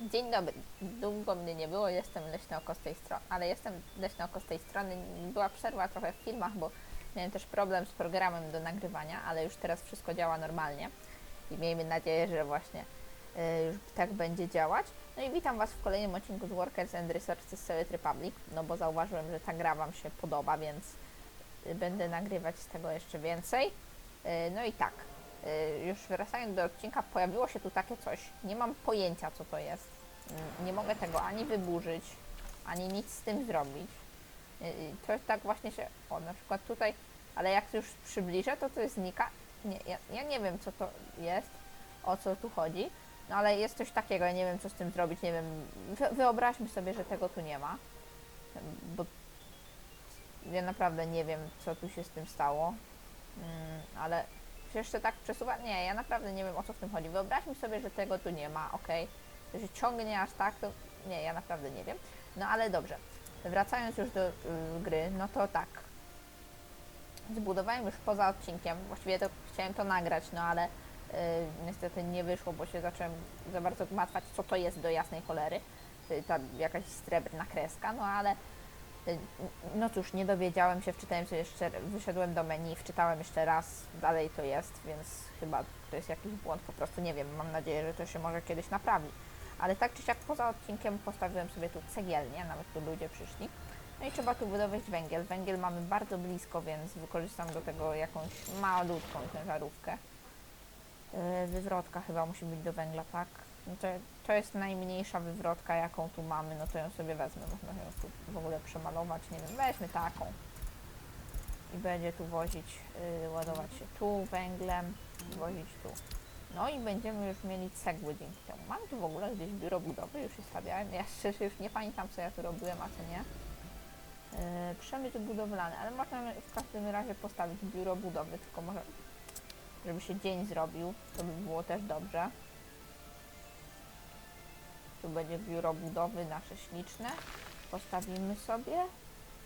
Dzień dobry. Długo mnie nie było, jestem Leśne Oko z tej strony, ale jestem Leśne Oko z tej strony. Była przerwa trochę w filmach, bo miałem też problem z programem do nagrywania, ale już teraz wszystko działa normalnie i miejmy nadzieję, że właśnie y, już tak będzie działać. No i witam Was w kolejnym odcinku z Workers and Resources Soviet Republic, no bo zauważyłem, że ta gra Wam się podoba, więc y, będę nagrywać z tego jeszcze więcej. Y, No i tak, już wracając do odcinka, pojawiło się tu takie coś. Nie mam pojęcia, co to jest. Mm, Nie mogę tego ani wyburzyć, ani nic z tym zrobić. Y, y, To tak właśnie się. O, na przykład tutaj, ale jak już przybliżę, to to znika. Nie, ja, ja nie wiem, co to jest, o co tu chodzi. No ale jest coś takiego, ja nie wiem, co z tym zrobić, nie wiem. Wy, wyobraźmy sobie, że tego tu nie ma. Bo ja naprawdę nie wiem, co tu się z tym stało. Mm, ale jeszcze tak przesuwa? Nie, ja naprawdę nie wiem o co w tym chodzi. Wyobraźmy sobie, że tego tu nie ma, ok? Że ciągnie aż tak, to nie, ja naprawdę nie wiem. No ale dobrze. Wracając już do y, gry, no to tak. Zbudowałem już poza odcinkiem, właściwie to chciałem to nagrać, no ale y, niestety nie wyszło, bo się zacząłem za bardzo gmatwać, co to jest do jasnej cholery. Y, ta jakaś srebrna kreska, no ale no cóż, nie dowiedziałem się, wczytałem sobie jeszcze, wyszedłem do menu, wczytałem jeszcze raz, dalej to jest, więc chyba to jest jakiś błąd, po prostu nie wiem, mam nadzieję, że to się może kiedyś naprawi. Ale tak czy siak poza odcinkiem postawiłem sobie tu cegielnię, nawet tu ludzie przyszli. No i trzeba tu wydobać węgiel. Węgiel mamy bardzo blisko, więc wykorzystam do tego jakąś malutką ciężarówkę. Yy, wywrotka chyba musi być do węgla, tak? No to, jest najmniejsza wywrotka, jaką tu mamy, no to ją sobie wezmę. Można ją tu w ogóle przemalować, nie wiem, weźmy taką. I będzie tu wozić, yy, ładować się tu węglem, wozić tu. No i będziemy już mieli cegły dzięki temu. Mam tu w ogóle gdzieś biuro budowy, już je stawiałem. Ja szczerze już nie pamiętam, co ja tu robiłem, a co nie. Yy, przemysł budowlany, ale można w każdym razie postawić biuro budowy, tylko może, żeby się dzień zrobił, to by było też dobrze. Tu będzie biuro budowy nasze śliczne. Postawimy sobie.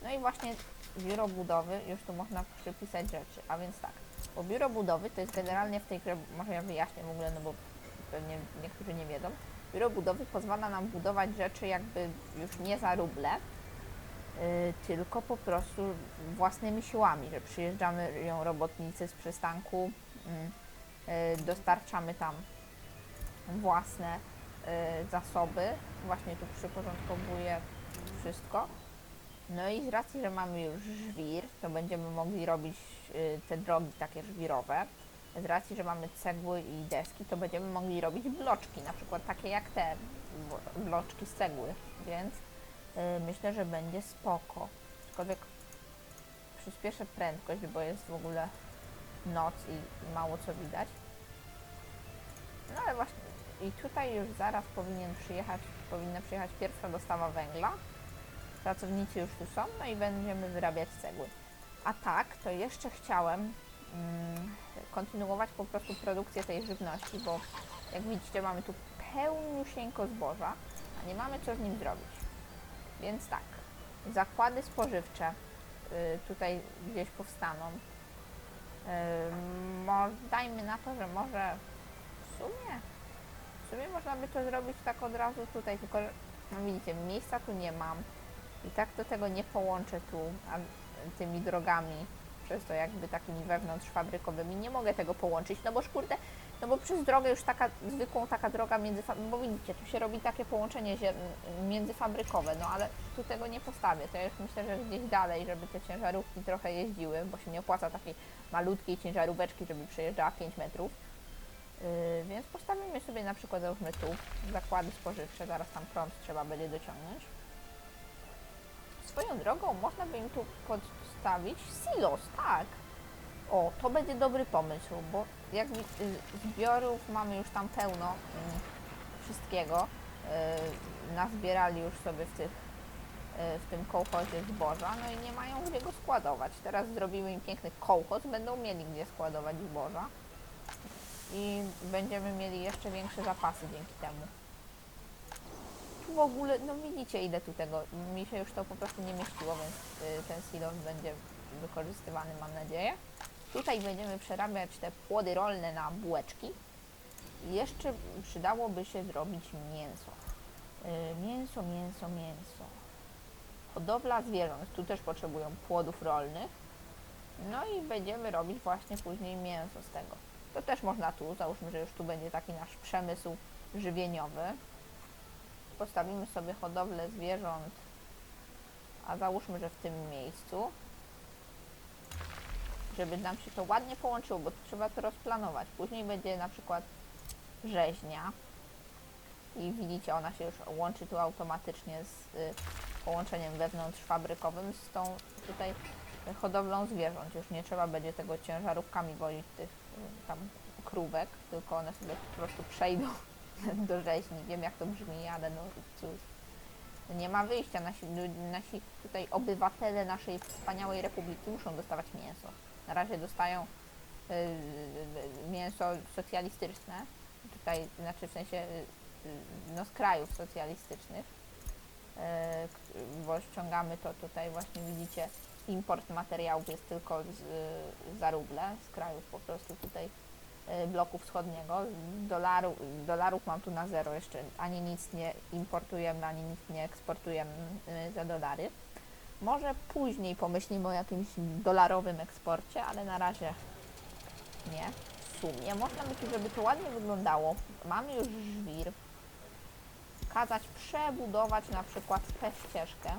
No i właśnie biuro budowy, już tu można przypisać rzeczy, a więc tak. Bo biuro budowy to jest generalnie w tej grze, może ja wyjaśnię w ogóle, no bo pewnie niektórzy nie wiedzą. Biuro budowy pozwala nam budować rzeczy jakby już nie za ruble, yy, tylko po prostu własnymi siłami, że przyjeżdżamy ją robotnicy z przystanku, yy, dostarczamy tam własne zasoby, właśnie tu przyporządkowuję wszystko. No i z racji, że mamy już żwir, to będziemy mogli robić y, te drogi takie żwirowe. Z racji, że mamy cegły i deski, to będziemy mogli robić bloczki, na przykład takie jak te blo- bloczki z cegły, więc y, myślę, że będzie spoko. Aczkolwiek przyspieszę prędkość, bo jest w ogóle noc i mało co widać. No ale właśnie i tutaj już zaraz powinien przyjechać, powinna przyjechać pierwsza dostawa węgla pracownicy już tu są, no i będziemy wyrabiać cegły. A tak, to jeszcze chciałem mm, kontynuować po prostu produkcję tej żywności, bo jak widzicie mamy tu pełniusieńko zboża, a nie mamy co z nim zrobić. Więc tak, zakłady spożywcze y, tutaj gdzieś powstaną. Y, dajmy na to, że może w sumie, sumie można by to zrobić tak od razu tutaj, tylko no widzicie, miejsca tu nie mam. I tak to tego nie połączę tu a, tymi drogami, przez to jakby takimi wewnątrzfabrykowymi. Nie mogę tego połączyć, no bo kurde, no bo przez drogę już taka zwykłą taka droga między, bo widzicie, tu się robi takie połączenie międzyfabrykowe, no ale tu tego nie postawię. To ja już myślę, że gdzieś dalej, żeby te ciężarówki trochę jeździły, bo się nie opłaca takiej malutkiej ciężaróweczki, żeby przejeżdżała 5 metrów. Yy, więc postawimy sobie na przykład, załóżmy tu, zakłady spożywcze, zaraz tam prąd trzeba będzie dociągnąć. Swoją drogą można by im tu podstawić silos, tak. O, to będzie dobry pomysł, bo jak wi- y, zbiorów mamy już tam pełno mm, wszystkiego. y, Nazbierali już sobie w tych y, w tym kołchozie zboża, no i nie mają gdzie go składować. Teraz zrobimy im piękny kołchoz, będą mieli gdzie składować zboża i będziemy mieli jeszcze większe zapasy dzięki temu w ogóle, no widzicie ile tu tego, mi się już to po prostu nie mieściło, więc y, ten silos będzie wykorzystywany, mam nadzieję. Tutaj będziemy przerabiać te płody rolne na bułeczki. Jeszcze przydałoby się zrobić mięso. Y, mięso, mięso, mięso. Hodowla zwierząt. Tu też potrzebują płodów rolnych. No i będziemy robić właśnie później mięso z tego. To też można tu, załóżmy, że już tu będzie taki nasz przemysł żywieniowy. Postawimy sobie hodowlę zwierząt, a załóżmy, że w tym miejscu, żeby nam się to ładnie połączyło, bo trzeba to rozplanować. Później będzie na przykład rzeźnia i widzicie, ona się już łączy tu automatycznie z y, połączeniem wewnątrzfabrykowym z tą tutaj hodowlą zwierząt. Już nie trzeba będzie tego ciężarówkami wozić tych tam krówek, tylko one sobie po prostu przejdą do rzeźni. Wiem jak to brzmi, ale no cóż. Nie ma wyjścia. Nasi, nasi tutaj obywatele naszej wspaniałej republiki muszą dostawać mięso. Na razie dostają y, y, mięso socjalistyczne. Tutaj, znaczy w sensie y, no z krajów socjalistycznych. Y, k- bo ściągamy to tutaj właśnie widzicie import materiałów jest tylko z, za ruble z krajów po prostu tutaj y, bloku wschodniego. Dolaru, dolarów mam tu na zero jeszcze, ani nic nie importujemy, ani nic nie eksportujemy y, za dolary. Może później pomyślimy o jakimś dolarowym eksporcie, ale na razie nie. W sumie można by tu, żeby to ładnie wyglądało, mamy już żwir, kazać przebudować na przykład tę ścieżkę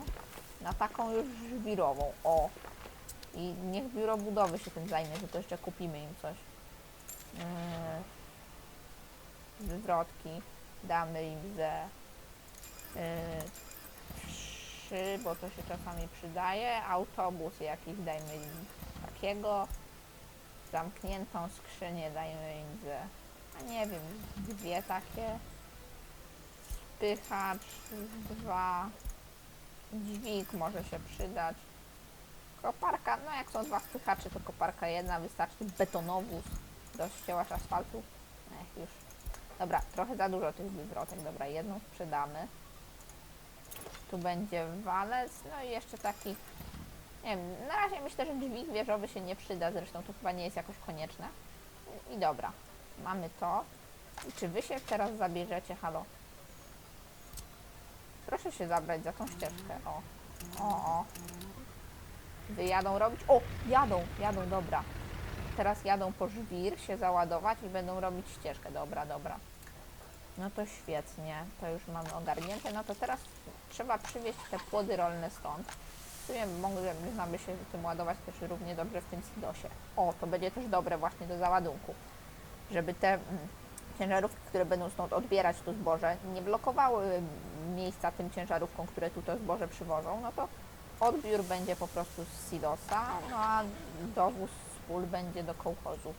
na taką już żwirową. O! I niech biuro budowy się tym zajmie, że to jeszcze kupimy im coś. Yy, wywrotki damy im ze yy, trzy, bo to się czasami przydaje. Autobus jakiś dajmy im takiego. Zamkniętą skrzynię dajmy im ze, a nie wiem, dwie takie. Spychacz, dwa. Dźwig może się przydać. Koparka, no jak są dwa spychacze, to koparka jedna wystarczy. Betonowóz do ściełacz asfaltu. Ech, już. Dobra, trochę za dużo tych wywrotek. Dobra, jedną sprzedamy. Tu będzie walec, no i jeszcze taki, nie wiem, na razie myślę, że dźwig wieżowy się nie przyda, zresztą to chyba nie jest jakoś konieczne. I dobra, mamy to. I czy wy się teraz zabierzecie, halo? Proszę się zabrać za tą ścieżkę, o. O, o. Wyjadą robić, o, jadą, jadą, dobra. Teraz jadą po żwir się załadować i będą robić ścieżkę, dobra, dobra. No to świetnie, to już mamy ogarnięte. No to teraz trzeba przywieźć te płody rolne stąd. W sumie by się tym ładować też równie dobrze w tym silosie. O, to będzie też dobre właśnie do załadunku. Żeby te mm, ciężarówki, które będą stąd odbierać to zboże, nie blokowały miejsca tym ciężarówkom, które tu to zboże przywożą, no to odbiór będzie po prostu z silosa, no a dowóz z pól będzie do kołchozu.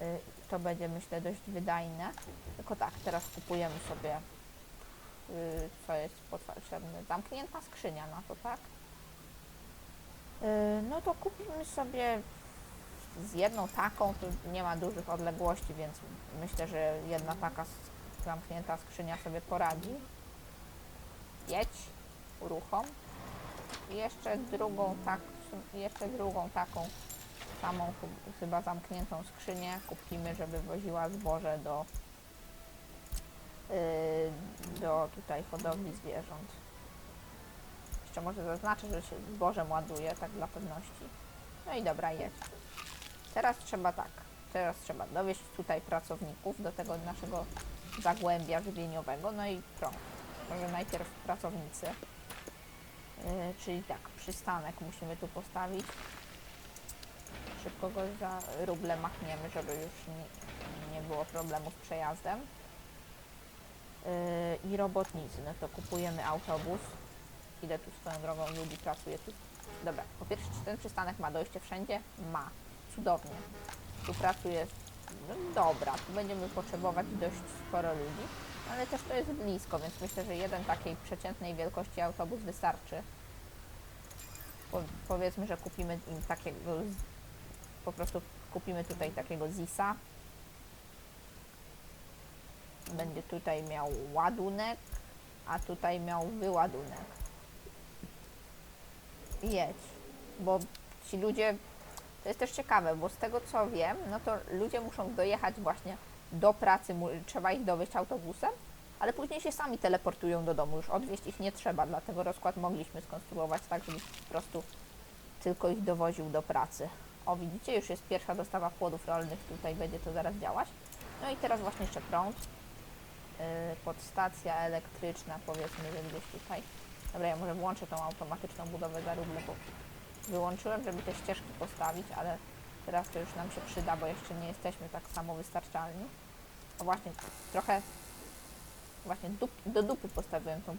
Y, To będzie myślę dość wydajne. Tylko tak, teraz kupujemy sobie y, co jest potrzebne. Zamknięta skrzynia na to, tak? Y, No to kupimy sobie z jedną taką, tu nie ma dużych odległości, więc myślę, że jedna taka zamknięta skrzynia sobie poradzi. Jedź, uruchom. I jeszcze drugą tak, jeszcze drugą taką samą chy- chyba zamkniętą skrzynię kupimy, żeby woziła zboże do yy, do tutaj hodowli zwierząt. Jeszcze może zaznaczę, że się zbożem ładuje, tak dla pewności. No i dobra, jedź. Teraz trzeba tak, teraz trzeba dowieść tutaj pracowników do tego naszego zagłębia żywieniowego, no i prąd. Może najpierw pracownicy. Yy, czyli tak, przystanek musimy tu postawić. Szybko go za ruble machniemy, żeby już nie, nie było problemu z przejazdem. Yy, I robotnicy, no to kupujemy autobus. Ile tu swoją drogą ludzi pracuje tu? Dobra, po pierwsze, czy ten przystanek ma dojście wszędzie? Ma. Cudownie. Tu pracuje, no dobra, tu będziemy potrzebować dość sporo ludzi, ale też to jest blisko, więc myślę, że jeden takiej przeciętnej wielkości autobus wystarczy. Po, powiedzmy, że kupimy im takiego, po prostu kupimy tutaj takiego ZIS-a. Będzie tutaj miał ładunek, a tutaj miał wyładunek. Jedź, bo ci ludzie, to jest też ciekawe, bo z tego co wiem, no to ludzie muszą dojechać właśnie do pracy, trzeba ich dowieść autobusem, ale później się sami teleportują do domu. Już odwieźć ich nie trzeba, dlatego rozkład mogliśmy skonstruować tak, żeby po prostu tylko ich dowoził do pracy. O, widzicie, już jest pierwsza dostawa płodów rolnych, tutaj będzie to zaraz działać. No i teraz właśnie jeszcze prąd. Yy, podstacja elektryczna, powiedzmy, że gdzieś tutaj. Dobra, ja może włączę tą automatyczną budowę garudle, bo wyłączyłem, żeby te ścieżki postawić, ale teraz to już nam się przyda, bo jeszcze nie jesteśmy tak samowystarczalni. O właśnie, trochę właśnie dup, do dupy postawiłem tą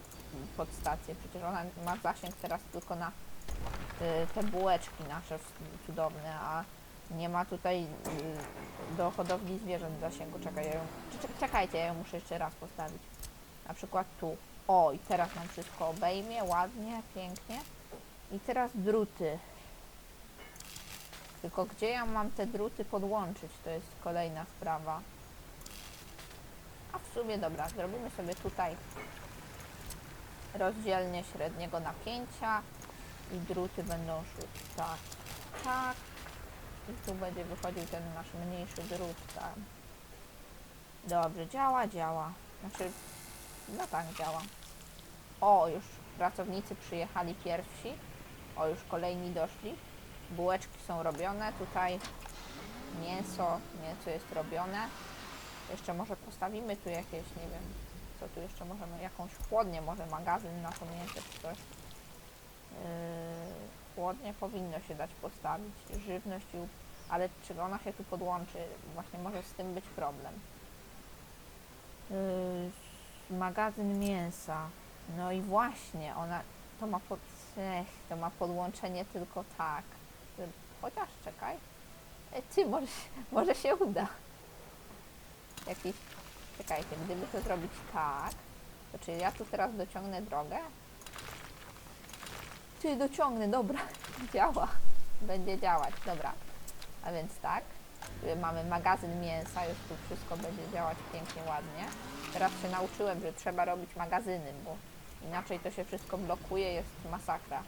podstację, przecież ona ma zasięg teraz tylko na y, te bułeczki nasze cudowne, a nie ma tutaj y, do hodowli zwierząt zasięgu. Czekaj, ja ją, czek- czekajcie, ja ją muszę jeszcze raz postawić. Na przykład tu. O, i teraz nam wszystko obejmie, ładnie, pięknie. I teraz druty. Tylko gdzie ja mam te druty podłączyć? To jest kolejna sprawa. A w sumie dobra, zrobimy sobie tutaj rozdzielnie średniego napięcia i druty będą szły tak, tak i tu będzie wychodził ten nasz mniejszy drut tam. Dobrze, działa, działa. Znaczy, no tak, działa. O, już pracownicy przyjechali pierwsi. O, już kolejni doszli. Bułeczki są robione. Tutaj mięso, mięso jest robione. Jeszcze może postawimy tu jakieś, nie wiem, co tu jeszcze możemy, jakąś chłodnię, może magazyn na to mięso czy coś. Yy, chłodnie powinno się dać postawić. Żywność, ale czy ona się tu podłączy? Właśnie może z tym być problem. Yy, magazyn mięsa. No i właśnie, ona to ma pod, ech, to ma podłączenie tylko tak. Chociaż czekaj. E, Ty, może, może się uda. Jakiś, czekajcie, gdyby to zrobić tak, to czy ja tu teraz dociągnę drogę? Ty, dociągnę, dobra, działa. Będzie działać, dobra. A więc tak, y, mamy magazyn mięsa, już tu wszystko będzie działać pięknie, ładnie. Teraz się nauczyłem, że trzeba robić magazyny, bo inaczej to się wszystko blokuje, jest masakra.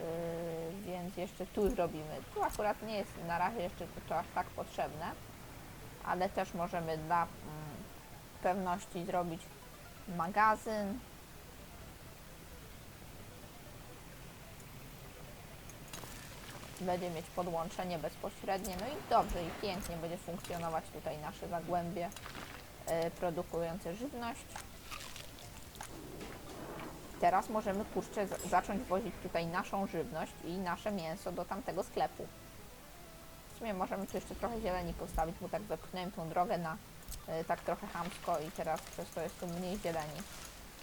Yy, więc jeszcze tu zrobimy. Tu akurat nie jest na razie jeszcze to, to aż tak potrzebne, ale też możemy dla mm, pewności zrobić magazyn. Będzie mieć podłączenie bezpośrednie, no i dobrze i pięknie będzie funkcjonować tutaj nasze zagłębie yy, produkujące żywność. Teraz możemy kurczę zacząć wozić tutaj naszą żywność i nasze mięso do tamtego sklepu. W sumie możemy tu jeszcze trochę zieleni postawić, bo tak wepchnąłem tą drogę na y, tak trochę chamsko i teraz przez to jest tu mniej zieleni.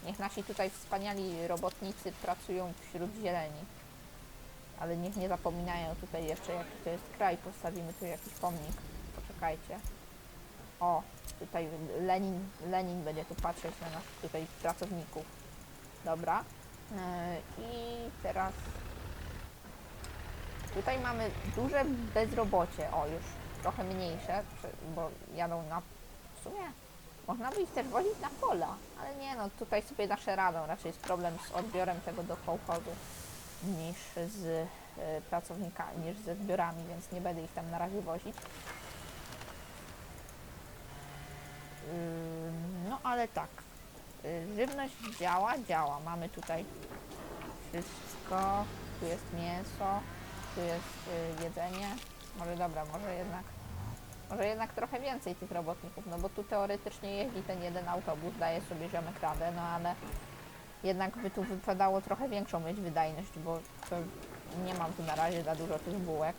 Niech nasi tutaj wspaniali robotnicy pracują wśród zieleni. Ale niech nie zapominają tutaj jeszcze jaki to jest kraj. Postawimy tu jakiś pomnik. Poczekajcie. O, tutaj Lenin, Lenin będzie tu patrzeć na naszych tutaj pracowników. Dobra. Yy, I teraz tutaj mamy duże bezrobocie. O, już trochę mniejsze, bo jadą na. W sumie można by ich też wozić na pola, ale nie no, tutaj sobie nasze radą. Raczej jest problem z odbiorem tego do kołchozu niż z y, pracownikami, niż ze zbiorami, więc nie będę ich tam na razie wozić. No ale tak, żywność działa, działa. Mamy tutaj wszystko, tu jest mięso, tu jest y, jedzenie. Może dobra, może jednak, może jednak trochę więcej tych robotników, no bo tu teoretycznie jeździ ten jeden autobus, daje sobie ziomek radę, no ale jednak by tu wypadało trochę większą mieć wydajność, bo nie mam tu na razie za dużo tych bułek.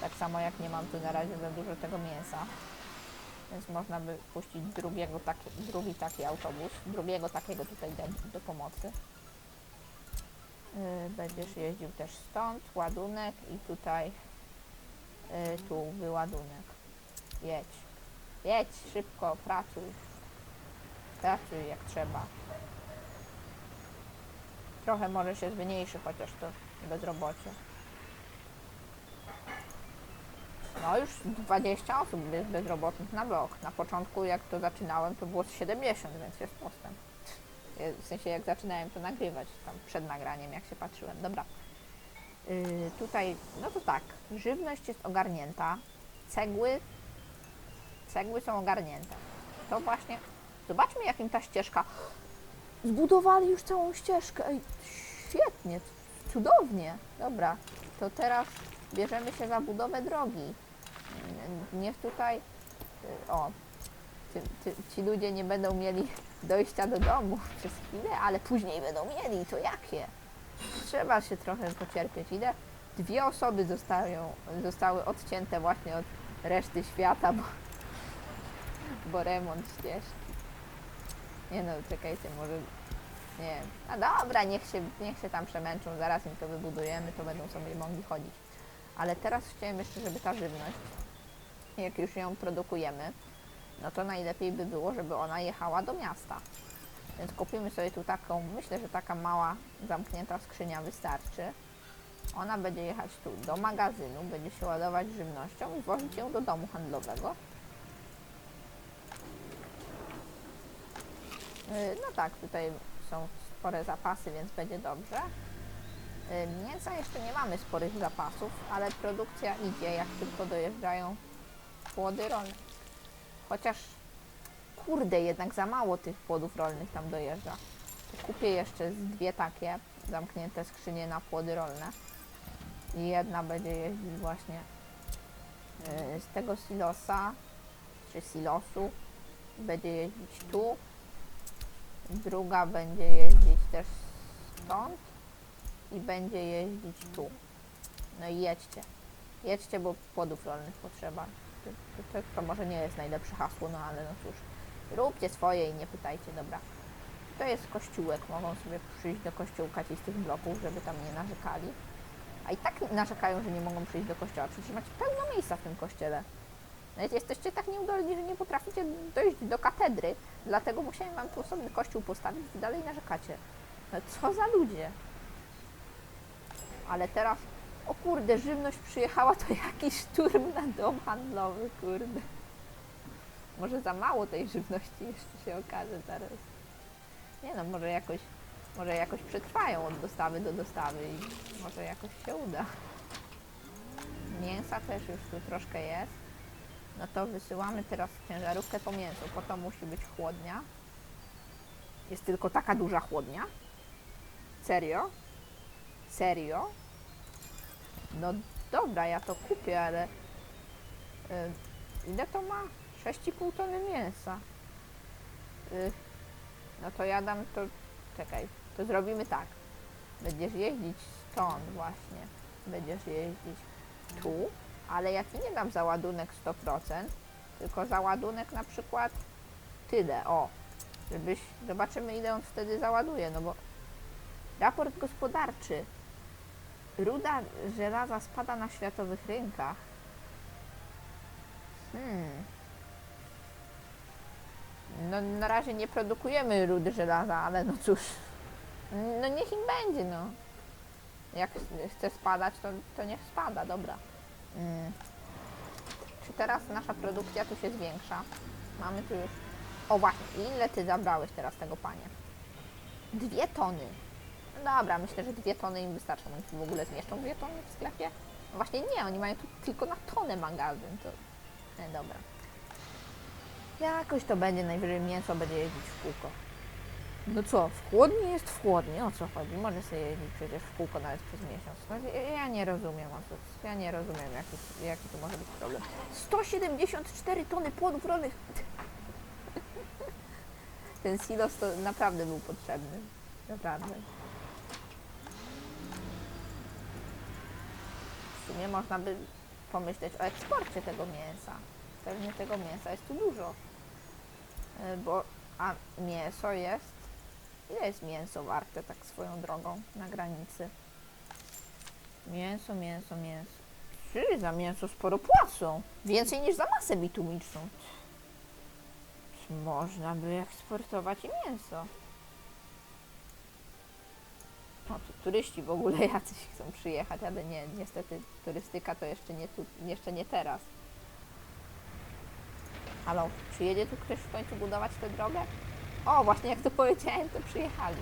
Tak samo jak nie mam tu na razie za dużo tego mięsa. Więc można by puścić drugiego taki, drugi taki autobus, drugiego takiego tutaj do, do pomocy. Yy, będziesz jeździł też stąd, ładunek i tutaj yy, tu wyładunek. Jedź. Jedź szybko, pracuj. Pracuj jak trzeba. Trochę może się zmniejszy chociaż to bezrobocie. No już 20 osób jest bezrobotnych na blok. Na początku jak to zaczynałem to było z 70, więc jest postęp. W sensie jak zaczynałem to nagrywać, tam przed nagraniem jak się patrzyłem. Dobra. Yy, tutaj, no to tak, żywność jest ogarnięta, cegły, cegły są ogarnięte. To właśnie Zobaczmy, jakim ta ścieżka. Zbudowali już całą ścieżkę. Ej, świetnie, cudownie. Dobra, to teraz bierzemy się za budowę drogi. Niech tutaj. O, ci ludzie nie będą mieli dojścia do domu przez chwilę, ale później będą mieli. To jakie? Trzeba się trochę pocierpieć. Idę. Dwie osoby zostają, zostały odcięte właśnie od reszty świata, bo, bo remont ścieżki. Nie no, czekajcie, może... Nie. A dobra, niech się, niech się tam przemęczą, zaraz im to wybudujemy, to będą sobie mogli chodzić. Ale teraz chciałem jeszcze, żeby ta żywność, jak już ją produkujemy, no to najlepiej by było, żeby ona jechała do miasta. Więc kupimy sobie tu taką, myślę, że taka mała, zamknięta skrzynia wystarczy. Ona będzie jechać tu do magazynu, będzie się ładować żywnością i wozić ją do domu handlowego. Yy, No tak, tutaj są spore zapasy, więc będzie dobrze. Yy, Mięsa jeszcze nie mamy sporych zapasów, ale produkcja idzie, jak tylko dojeżdżają płody rolne. Chociaż, kurde, jednak za mało tych płodów rolnych tam dojeżdża. Kupię jeszcze z dwie takie zamknięte skrzynie na płody rolne. I jedna będzie jeździć właśnie yy, z tego silosa, czy silosu. Będzie jeździć tu. Druga będzie jeździć też stąd. I będzie jeździć tu. No i jedźcie. Jedźcie, bo płodów rolnych potrzeba. To, to, to, może nie jest najlepsze hasło, no ale no cóż. Róbcie swoje i nie pytajcie, dobra. To jest kościółek, mogą sobie przyjść do kościółka ci z tych bloków, żeby tam nie narzekali. A i tak narzekają, że nie mogą przyjść do kościoła. Przecież macie pełno miejsca w tym kościele. Nawet jesteście tak nieudolni, że nie potraficie dojść do katedry, dlatego musiałem wam tu osobny kościół postawić i dalej narzekacie. No co za ludzie. Ale teraz, o kurde, żywność przyjechała, to jakiś szturm na dom handlowy, kurde. Może za mało tej żywności jeszcze się okaże zaraz. Nie no, może jakoś, może jakoś przetrwają od dostawy do dostawy i może jakoś się uda. Mięsa też już tu troszkę jest. No to wysyłamy teraz ciężarówkę po mięso. Po to musi być chłodnia. Jest tylko taka duża chłodnia? Serio? Serio? No dobra, ja to kupię, ale... Y, ile to ma? 6,5 tony mięsa. Y, no to ja dam to... Czekaj, to zrobimy tak. Będziesz jeździć stąd właśnie. Będziesz jeździć tu, ale ja ci nie dam załadunek 100%, tylko załadunek na przykład tyle, o. Żebyś, zobaczymy ile on wtedy załaduje, no bo raport gospodarczy. Ruda żelaza spada na światowych rynkach. Hmm. No na razie nie produkujemy rudy żelaza, ale no cóż. No niech im będzie, no. Jak chce spadać, to, to niech spada, dobra. Mm. Czy teraz nasza produkcja tu się zwiększa? Mamy tu już... O właśnie, ile ty zabrałeś teraz tego, panie? Dwie tony. Dobra, myślę, że dwie tony im wystarczą. Oni w ogóle zmieszczą dwie tony w sklepie? No właśnie nie, oni mają tu tylko na tonę magazyn. To... Nie, dobra. Jakoś to będzie, najwyżej mięso będzie jeździć w kółko. No co, w chłodni jest w chłodni, o co chodzi? Może sobie jeździć przecież w kółko nawet przez miesiąc. No, ja, nie rozumiem, o co, ja nie rozumiem, jaki, jaki tu może być problem. 174 tony płodów rolnych! Ten silos to naprawdę był potrzebny. Naprawdę. W sumie można by pomyśleć o eksporcie tego mięsa. Pewnie tego mięsa jest tu dużo. Y, Bo, a mięso jest Ile jest mięso warte tak swoją drogą na granicy? Mięso, mięso, mięso. Czyli za mięso sporo płacą. Więcej niż za masę bitumiczną. Czy można by eksportować i mięso? No to turyści w ogóle jacyś chcą przyjechać, ale nie, niestety turystyka to jeszcze nie, tu, jeszcze nie teraz. Halo, przyjedzie tu ktoś w końcu budować tę drogę? O, właśnie jak to powiedziałem, to przyjechali.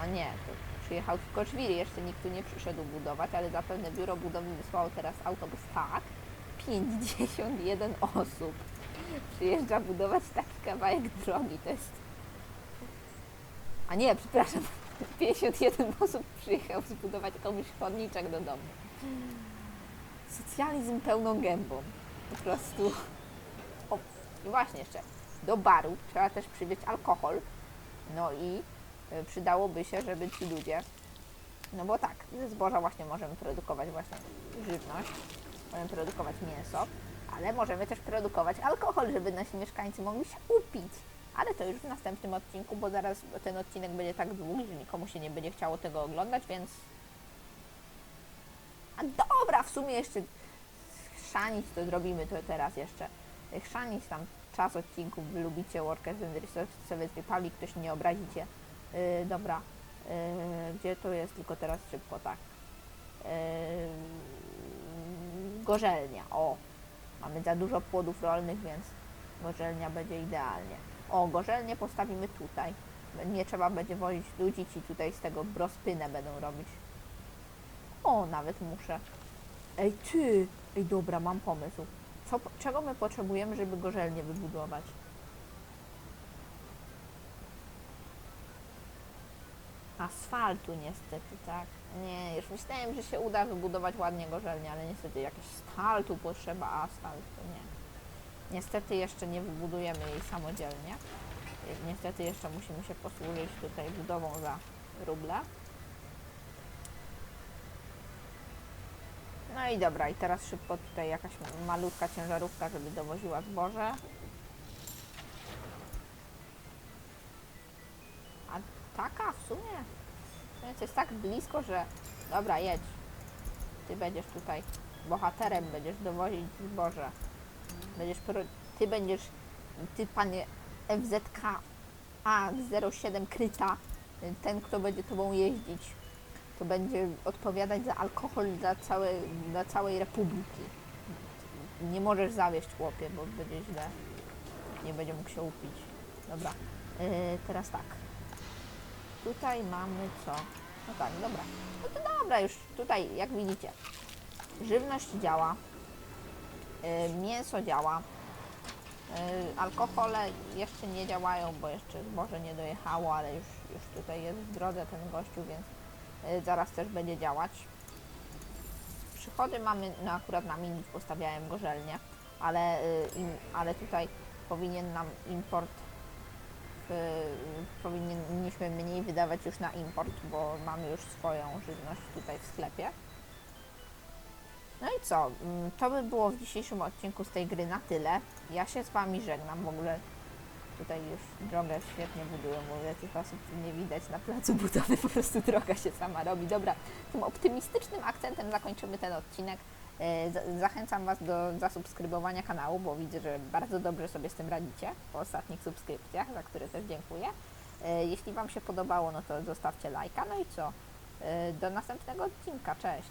No nie, to przyjechał tylko Żwir, jeszcze nikt tu nie przyszedł budować, ale zapewne biuro budowy wysłało teraz autobus tak, 51 osób przyjeżdża budować taki kawałek drogi. To jest. A nie, przepraszam. 51 osób przyjechał zbudować komuś chodniczek do domu. Socjalizm pełną gębą. Po prostu. O, i właśnie jeszcze. Do baru trzeba też przywieźć alkohol. No i y, przydałoby się, żeby ci ludzie. No bo tak, ze zboża właśnie możemy produkować właśnie żywność, możemy produkować mięso, ale możemy też produkować alkohol, żeby nasi mieszkańcy mogli się upić. Ale to już w następnym odcinku, bo zaraz ten odcinek będzie tak długi, że nikomu się nie będzie chciało tego oglądać, więc. A dobra, w sumie jeszcze chrzanić to zrobimy to teraz jeszcze. Chrzanić tam czas odcinków, lubicie Workers and Soviet Republic, ktoś nie obrazicie. Yy, dobra, yy, gdzie to jest? Tylko teraz szybko, tak. Yy, gorzelnia, o. Mamy za dużo płodów rolnych, więc gorzelnia będzie idealnie. O, gorzelnię postawimy tutaj. Nie trzeba będzie wozić ludzi, ci tutaj z tego brospynę będą robić. O, nawet muszę. Ej, ty! Ej, dobra, mam pomysł. Co, czego my potrzebujemy, żeby gorzelnię wybudować? Asfaltu niestety, tak. Nie, już myślałem, że się uda wybudować ładnie gorzelnię, ale niestety jakieś asfaltu potrzeba, asfaltu nie. Niestety jeszcze nie wybudujemy jej samodzielnie. Niestety jeszcze musimy się posłużyć tutaj budową za ruble. No i dobra, i teraz szybko tutaj jakaś malutka ciężarówka, żeby dowoziła zboże. A taka w sumie? W sumie to jest tak blisko, że... Dobra, jedź. Ty będziesz tutaj bohaterem, będziesz dowozić zboże. Będziesz... Pro... Ty będziesz... Ty, panie FZK A07 Kryta, ten, kto będzie tobą jeździć, to będzie odpowiadać za alkohol dla, całe, dla całej republiki. Nie możesz zawieść chłopie, bo będzie źle. Nie będzie mógł się upić. Dobra, yy, teraz tak. Tutaj mamy co? No tak, dobra. No to dobra, już tutaj, jak widzicie, żywność działa, mięso działa, yy, alkohole jeszcze nie działają, bo jeszcze zboże nie dojechało, ale już, już tutaj jest w drodze ten gościu, więc y, zaraz też będzie działać. Przychody mamy, no akurat na minut postawiałem gorzelnię, ale, y, ale tutaj powinien nam import, y, powinniśmy mniej wydawać już na import, bo mamy już swoją żywność tutaj w sklepie. No i co? Mm, To by było w dzisiejszym odcinku z tej gry na tyle. Ja się z Wami żegnam. W ogóle tutaj już drogę świetnie budują, bo tych osób nie widać na placu budowy, po prostu droga się sama robi. Dobra, tym optymistycznym akcentem zakończymy ten odcinek. E, za- Zachęcam Was do zasubskrybowania kanału, bo widzę, że bardzo dobrze sobie z tym radzicie po ostatnich subskrypcjach, za które też dziękuję. E, Jeśli Wam się podobało, no to zostawcie lajka. No i co? E, Do następnego odcinka. Cześć!